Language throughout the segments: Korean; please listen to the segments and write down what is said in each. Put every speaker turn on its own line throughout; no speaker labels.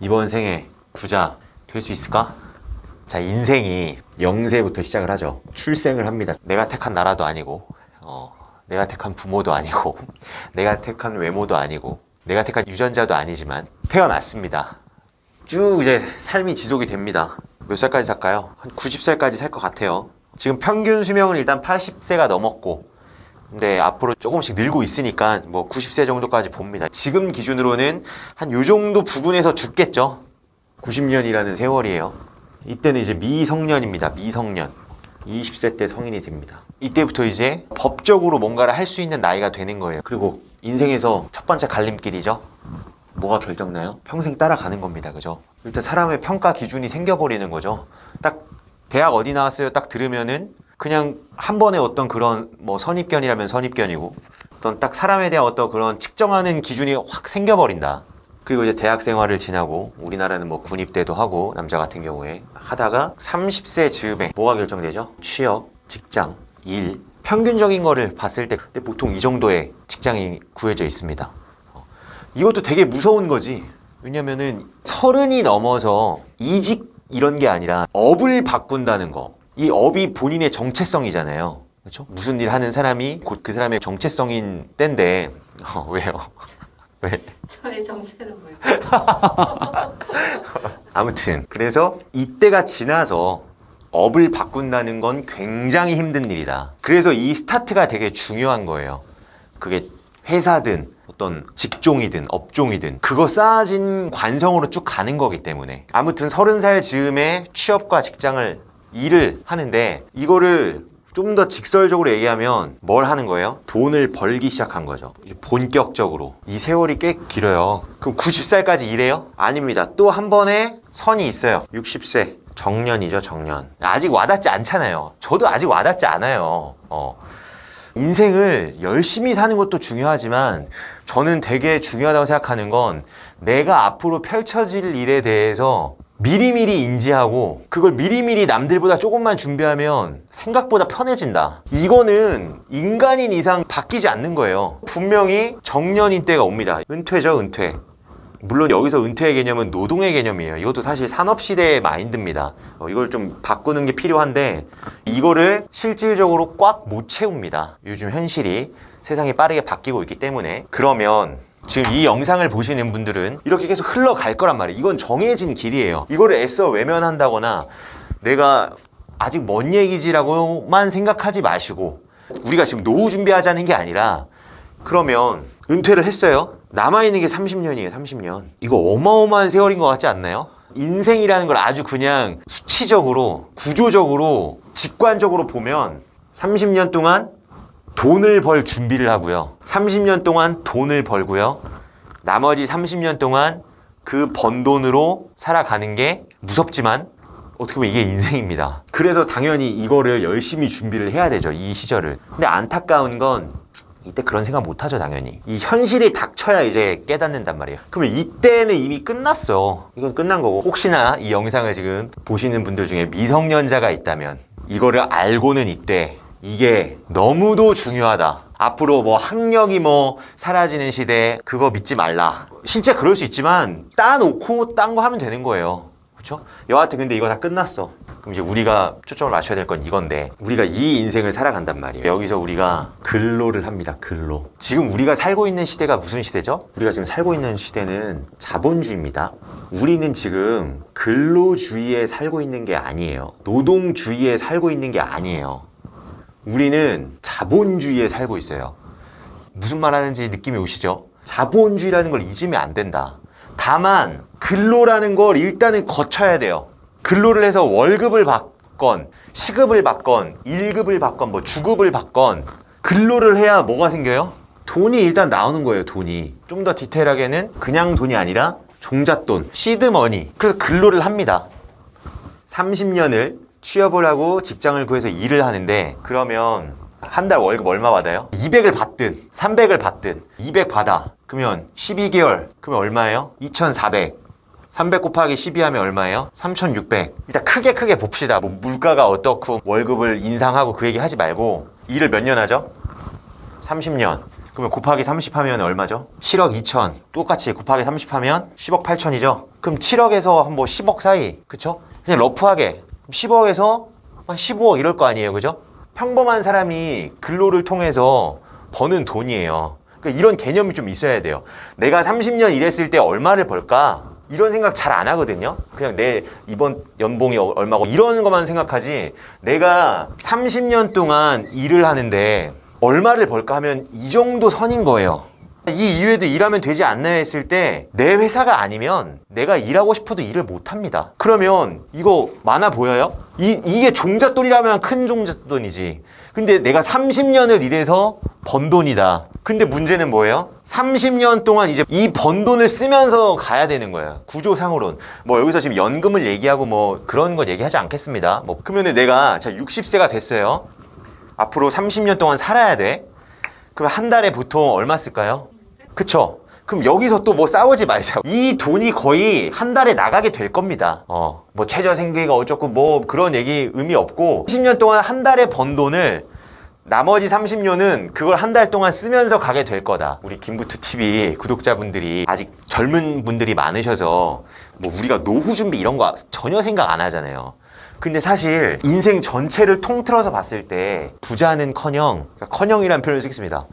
이번 생에 부자 될 수 있을까? 자, 인생이 영세부터 시작을 하죠. 출생을 합니다. 내가 택한 나라도 아니고, 어, 내가 택한 부모도 아니고, 내가 택한 외모도 아니고, 내가 택한 유전자도 아니지만, 태어났습니다. 쭉 이제 삶이 지속이 됩니다. 몇 살까지 살까요? 한 90살까지 살 것 같아요. 지금 평균 수명은 일단 80세가 넘었고, 근데 앞으로 조금씩 늘고 있으니까 뭐 90세 정도까지 봅니다. 지금 기준으로는 한 요 정도 부근에서 죽겠죠. 90년이라는 세월이에요. 이때는 이제 미성년입니다. 미성년. 20세 때 성인이 됩니다. 이때부터 이제 법적으로 뭔가를 할 수 있는 나이가 되는 거예요. 그리고 인생에서 첫 번째 갈림길이죠. 뭐가 결정나요? 평생 따라가는 겁니다. 그죠? 일단 사람의 평가 기준이 생겨버리는 거죠. 딱 대학 어디 나왔어요? 딱 들으면은 그냥 한 번에 어떤 그런 뭐 선입견이라면 선입견이고 어떤 딱 사람에 대한 어떤 그런 측정하는 기준이 확 생겨버린다. 그리고 이제 대학 생활을 지나고 우리나라는 뭐 군입대도 하고 남자 같은 경우에 하다가 30세 즈음에 뭐가 결정되죠? 취업, 직장, 일 평균적인 거를 봤을 때 보통 이 정도의 직장이 구해져 있습니다. 어. 이것도 되게 무서운 거지. 왜냐면은 서른이 넘어서 이직 이런 게 아니라 업을 바꾼다는 거. 이 업이 본인의 정체성이잖아요. 그렇죠? 무슨 일 하는 사람이 곧 그 사람의 정체성인 때인데 어, 왜요? 왜?
저의 정체는 뭐예요?
아무튼 그래서 이때가 지나서 업을 바꾼다는 건 굉장히 힘든 일이다. 그래서 이 스타트가 되게 중요한 거예요. 그게 회사든 어떤 직종이든 업종이든 그거 쌓아진 관성으로 쭉 가는 거기 때문에 아무튼 서른 살 즈음에 취업과 직장을 일을 하는데 이거를 좀 더 직설적으로 얘기하면 뭘 하는 거예요? 돈을 벌기 시작한 거죠. 본격적으로. 이 세월이 꽤 길어요. 그럼 90살까지 일해요? 아닙니다. 또 한 번에 선이 있어요. 60세. 정년이죠, 정년. 아직 와닿지 않잖아요. 저도 아직 와닿지 않아요. 어. 인생을 열심히 사는 것도 중요하지만 저는 되게 중요하다고 생각하는 건 내가 앞으로 펼쳐질 일에 대해서 미리미리 인지하고 그걸 미리미리 남들보다 조금만 준비하면 생각보다 편해진다. 이거는 인간인 이상 바뀌지 않는 거예요. 분명히 정년인 때가 옵니다. 은퇴죠, 은퇴. 물론 여기서 은퇴의 개념은 노동의 개념이에요. 이것도 사실 산업시대의 마인드입니다. 어, 이걸 좀 바꾸는 게 필요한데 이거를 실질적으로 꽉 못 채웁니다. 요즘 현실이 세상이 빠르게 바뀌고 있기 때문에 그러면 지금 이 영상을 보시는 분들은 이렇게 계속 흘러갈 거란 말이에요. 이건 정해진 길이에요. 이거를 애써 외면한다거나 내가 아직 먼 얘기지라고만 생각하지 마시고 우리가 지금 노후 준비하자는 게 아니라 그러면 은퇴를 했어요. 남아있는 게 30년이에요, 30년. 이거 어마어마한 세월인 것 같지 않나요? 인생이라는 걸 아주 그냥 수치적으로, 구조적으로, 직관적으로 보면 30년 동안 돈을 벌 준비를 하고요. 30년 동안 돈을 벌고요. 나머지 30년 동안 그 번 돈으로 살아가는 게 무섭지만 어떻게 보면 이게 인생입니다. 그래서 당연히 이거를 열심히 준비를 해야 되죠. 이 시절을. 근데 안타까운 건 이때 그런 생각 못 하죠, 당연히. 이 현실이 닥쳐야 이제 깨닫는단 말이에요. 그러면 이때는 이미 끝났어. 이건 끝난 거고. 혹시나 이 영상을 지금 보시는 분들 중에 미성년자가 있다면 이거를 알고는 이때 이게 너무도 중요하다. 앞으로 뭐 학력이 뭐 사라지는 시대에 그거 믿지 말라. 실제 그럴 수 있지만 따놓고 딴 거 하면 되는 거예요. 그렇죠? 여하튼 근데 이거 다 끝났어. 그럼 이제 우리가 초점을 맞춰야 될 건 이건데 우리가 이 인생을 살아간단 말이에요. 여기서 우리가 근로를 합니다. 근로. 지금 우리가 살고 있는 시대가 무슨 시대죠? 우리가 지금 살고 있는 시대는 자본주의입니다. 우리는 지금 근로주의에 살고 있는 게 아니에요. 노동주의에 살고 있는 게 아니에요. 우리는 자본주의에 살고 있어요. 무슨 말 하는지 느낌이 오시죠? 자본주의라는 걸 잊으면 안 된다. 다만 근로라는 걸 일단은 거쳐야 돼요. 근로를 해서 월급을 받건 시급을 받건 1급을 받건 뭐 주급을 받건 근로를 해야 뭐가 생겨요? 돈이 일단 나오는 거예요, 돈이. 좀 더 디테일하게는 그냥 돈이 아니라 종잣돈, 시드머니. 그래서 근로를 합니다. 30년을 취업을 하고 직장을 구해서 일을 하는데 그러면 한 달 월급 얼마 받아요? 200을 받든 300을 받든 200 받아. 그러면 12개월. 그러면 얼마예요? 2,400. 300 곱하기 12 하면 얼마예요? 3,600. 일단 크게 크게 봅시다. 뭐 물가가 어떻고 월급을 인상하고 그 얘기 하지 말고 일을 몇 년 하죠? 30년. 그러면 곱하기 30 하면 얼마죠? 7억 2천. 똑같이 곱하기 30 하면 10억 8천이죠? 그럼 7억에서 한 뭐 10억 사이. 그쵸? 그냥 러프하게. 10억에서 한 15억 이럴 거 아니에요. 그죠? 평범한 사람이 근로를 통해서 버는 돈이에요. 그러니까 이런 개념이 좀 있어야 돼요. 내가 30년 일했을 때 얼마를 벌까? 이런 생각 잘 안 하거든요. 그냥 내 이번 연봉이 어- 얼마고 이런 것만 생각하지. 내가 30년 동안 일을 하는데 얼마를 벌까 하면 이 정도 선인 거예요. 이 이후에도 일하면 되지 않나 했을 때 내 회사가 아니면 내가 일하고 싶어도 일을 못 합니다. 그러면 이거 많아 보여요? 이, 이게 종잣돈이라면 큰 종잣돈이지. 근데 내가 30년을 일해서 번 돈이다. 근데 문제는 뭐예요? 30년 동안 이제 이 번 돈을 쓰면서 가야 되는 거예요. 구조상으로는. 뭐 여기서 지금 연금을 얘기하고 뭐 그런 거 얘기하지 않겠습니다. 뭐 그러면은 내가 자 60세가 됐어요. 앞으로 30년 동안 살아야 돼. 그럼 한 달에 보통 얼마 쓸까요? 그쵸? 그럼 여기서 또 뭐 싸우지 말자. 이 돈이 거의 한 달에 나가게 될 겁니다. 어, 뭐 최저 생계가 어쩌고 뭐 그런 얘기 의미 없고 10년 동안 한 달에 번 돈을 나머지 30년은 그걸 한 달 동안 쓰면서 가게 될 거다. 우리 김부투 TV 구독자분들이 아직 젊은 분들이 많으셔서 뭐 우리가 노후 준비 이런 거 전혀 생각 안 하잖아요. 근데 사실 인생 전체를 통틀어서 봤을 때 부자는커녕 그러니까 커녕이라는 표현을 쓰겠습니다.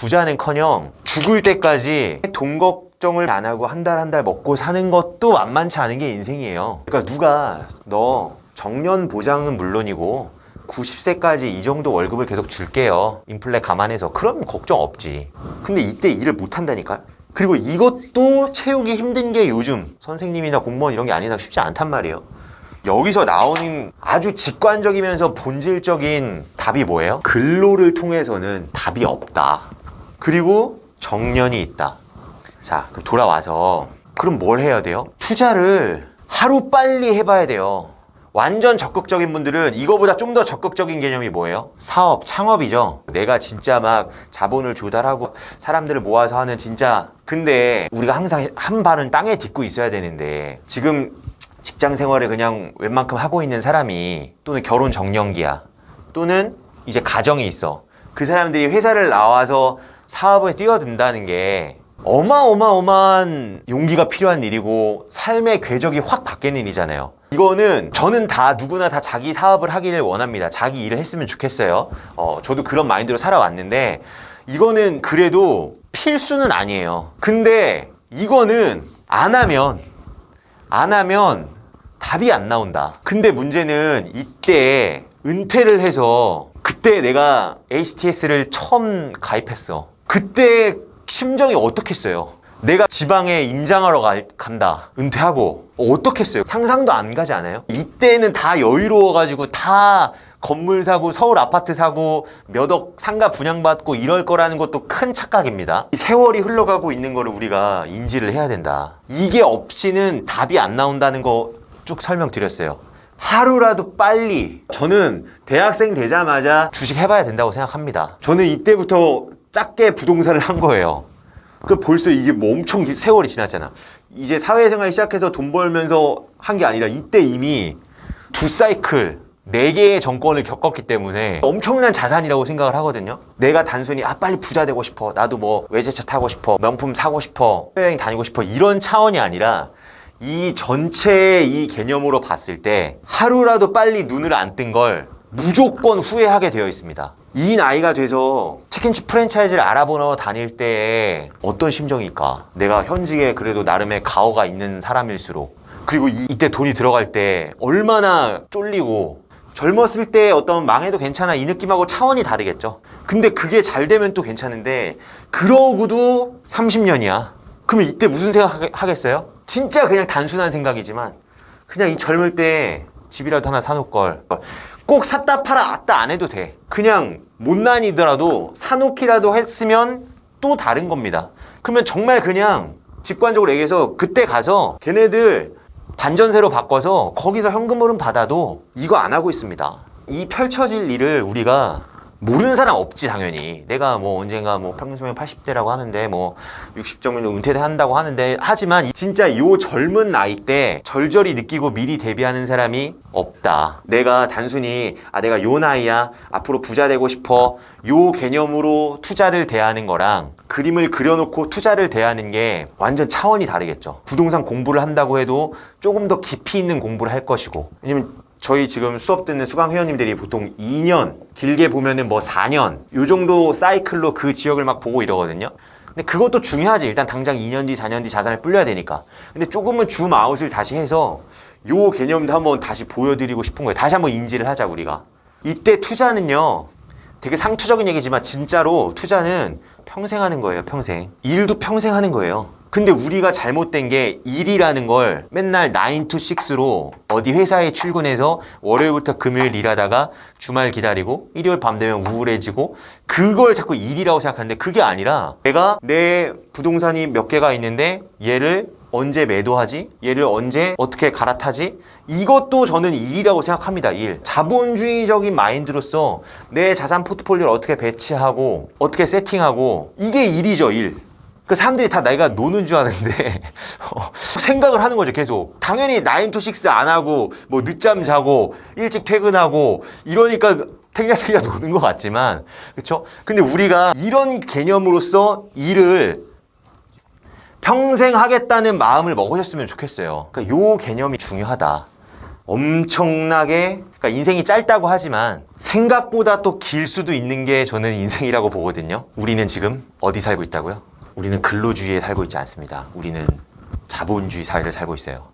부자는커녕 죽을 때까지 돈 걱정을 안 하고 한 달 한 달 먹고 사는 것도 만만치 않은 게 인생이에요. 그러니까 누가 너 정년 보장은 물론이고 90세까지 이 정도 월급을 계속 줄게요. 인플레 감안해서. 그럼 걱정 없지. 근데 이때 일을 못 한다니까? 그리고 이것도 채우기 힘든 게 요즘 선생님이나 공무원 이런 게 아니라 쉽지 않단 말이에요. 여기서 나오는 아주 직관적이면서 본질적인 답이 뭐예요? 근로를 통해서는 답이 없다. 그리고 정년이 있다. 자, 그럼 돌아와서 그럼 뭘 해야 돼요? 투자를 하루 빨리 해봐야 돼요. 완전 적극적인 분들은 이거보다 좀 더 적극적인 개념이 뭐예요? 사업, 창업이죠. 내가 진짜 막 자본을 조달하고 사람들을 모아서 하는 진짜. 근데 우리가 항상 한 발은 땅에 딛고 있어야 되는데 지금 직장 생활을 그냥 웬만큼 하고 있는 사람이 또는 결혼 정년기야. 또는 이제 가정이 있어. 그 사람들이 회사를 나와서 사업에 뛰어든다는 게 어마어마어마한 용기가 필요한 일이고 삶의 궤적이 확 바뀌는 일이잖아요. 이거는 저는 다 누구나 다 자기 사업을 하기를 원합니다. 자기 일을 했으면 좋겠어요. 어, 저도 그런 마인드로 살아왔는데 이거는 그래도 필수는 아니에요. 근데 이거는 안 하면 안 하면 답이 안 나온다. 근데 문제는 이때 은퇴를 해서 그때 내가 HTS를 처음 가입했어. 그때 심정이 어떻겠어요? 내가 지방에 임장하러 가- 간다. 은퇴하고 어떻겠어요? 상상도 안 가지 않아요? 이때는 다 여유로워가지고 다 건물 사고 서울 아파트 사고 몇 억 상가 분양받고 이럴 거라는 것도 큰 착각입니다. 이 세월이 흘러가고 있는 거를 우리가 인지를 해야 된다. 이게 없이는 답이 안 나온다는 거 쭉 설명드렸어요. 하루라도 빨리 저는 대학생 되자마자 주식 해봐야 된다고 생각합니다. 저는 이때부터 작게 부동산을 한 거예요. 그 벌써 이게 뭐 엄청 기- 세월이 지났잖아. 이제 사회생활 시작해서 돈 벌면서 한 게 아니라 이때 이미 두 사이클 네 개의 정권을 겪었기 때문에 엄청난 자산이라고 생각을 하거든요. 내가 단순히 아 빨리 부자 되고 싶어. 나도 뭐 외제차 타고 싶어. 명품 사고 싶어. 여행 다니고 싶어. 이런 차원이 아니라 이 전체의 이 개념으로 봤을 때 하루라도 빨리 눈을 안 뜬 걸 무조건 후회하게 되어 있습니다. 이 나이가 돼서 치킨집 프랜차이즈를 알아보러 다닐 때 어떤 심정일까? 내가 현직에 그래도 나름의 가오가 있는 사람일수록 그리고 이, 이때 돈이 들어갈 때 얼마나 쫄리고 젊었을 때 어떤 망해도 괜찮아 이 느낌하고 차원이 다르겠죠. 근데 그게 잘 되면 또 괜찮은데 그러고도 30년이야. 그러면 이때 무슨 생각 하겠- 하겠어요? 진짜 그냥 단순한 생각이지만 그냥 이 젊을 때 집이라도 하나 사놓을 걸. 꼭 샀다 팔아 아따 안 해도 돼. 그냥 못난이더라도 사놓기라도 했으면 또 다른 겁니다. 그러면 정말 그냥 직관적으로 얘기해서 그때 가서 걔네들 반전세로 바꿔서 거기서 현금 흐름 받아도 이거 안 하고 있습니다. 이 펼쳐질 일을 우리가 모르는 사람 없지 당연히. 내가 뭐 언젠가 뭐 평균수명 80대라고 하는데 뭐 60점을 은퇴를 한다고 하는데 하지만 이- 진짜 요 젊은 나이 때 절절히 느끼고 미리 대비하는 사람이 없다. 내가 단순히 아 내가 요 나이야 앞으로 부자 되고 싶어 요 개념으로 투자를 대하는 거랑 그림을 그려놓고 투자를 대하는 게 완전 차원이 다르겠죠. 부동산 공부를 한다고 해도 조금 더 깊이 있는 공부를 할 것이고. 왜냐면 저희 지금 수업 듣는 수강 회원님들이 보통 2년, 길게 보면은 뭐 4년, 요 정도 사이클로 그 지역을 막 보고 이러거든요. 근데 그것도 중요하지. 일단 당장 2년 뒤, 4년 뒤 자산을 불려야 되니까. 근데 조금은 줌 아웃을 다시 해서 요 개념도 한번 다시 보여드리고 싶은 거예요. 다시 한번 인지를 하자, 우리가. 이때 투자는요, 되게 상투적인 얘기지만 진짜로 투자는 평생 하는 거예요, 평생. 일도 평생 하는 거예요. 근데 우리가 잘못된 게 일이라는 걸 맨날 9 to 6로 어디 회사에 출근해서 월요일부터 금요일 일하다가 주말 기다리고 일요일 밤 되면 우울해지고 그걸 자꾸 일이라고 생각하는데 그게 아니라 내가 내 부동산이 몇 개가 있는데 얘를 언제 매도하지? 얘를 언제 어떻게 갈아타지? 이것도 저는 일이라고 생각합니다. 일. 자본주의적인 마인드로서 내 자산 포트폴리오를 어떻게 배치하고 어떻게 세팅하고 이게 일이죠, 일. 그 사람들이 다 내가 노는 줄 아는데 어, 생각을 하는 거죠 계속. 당연히 9 to 6안 하고 뭐 늦잠 자고 일찍 퇴근하고 이러니까 탱자탱자 노는 것 같지만 그렇죠 근데 우리가 이런 개념으로서 일을 평생 하겠다는 마음을 먹으셨으면 좋겠어요. 그러니까 요 개념이 중요하다. 엄청나게 그러니까 인생이 짧다고 하지만 생각보다 또 길 수도 있는 게 저는 인생이라고 보거든요. 우리는 지금 어디 살고 있다고요? 우리는 근로주의에 살고 있지 않습니다. 우리는 자본주의 사회를 살고 있어요.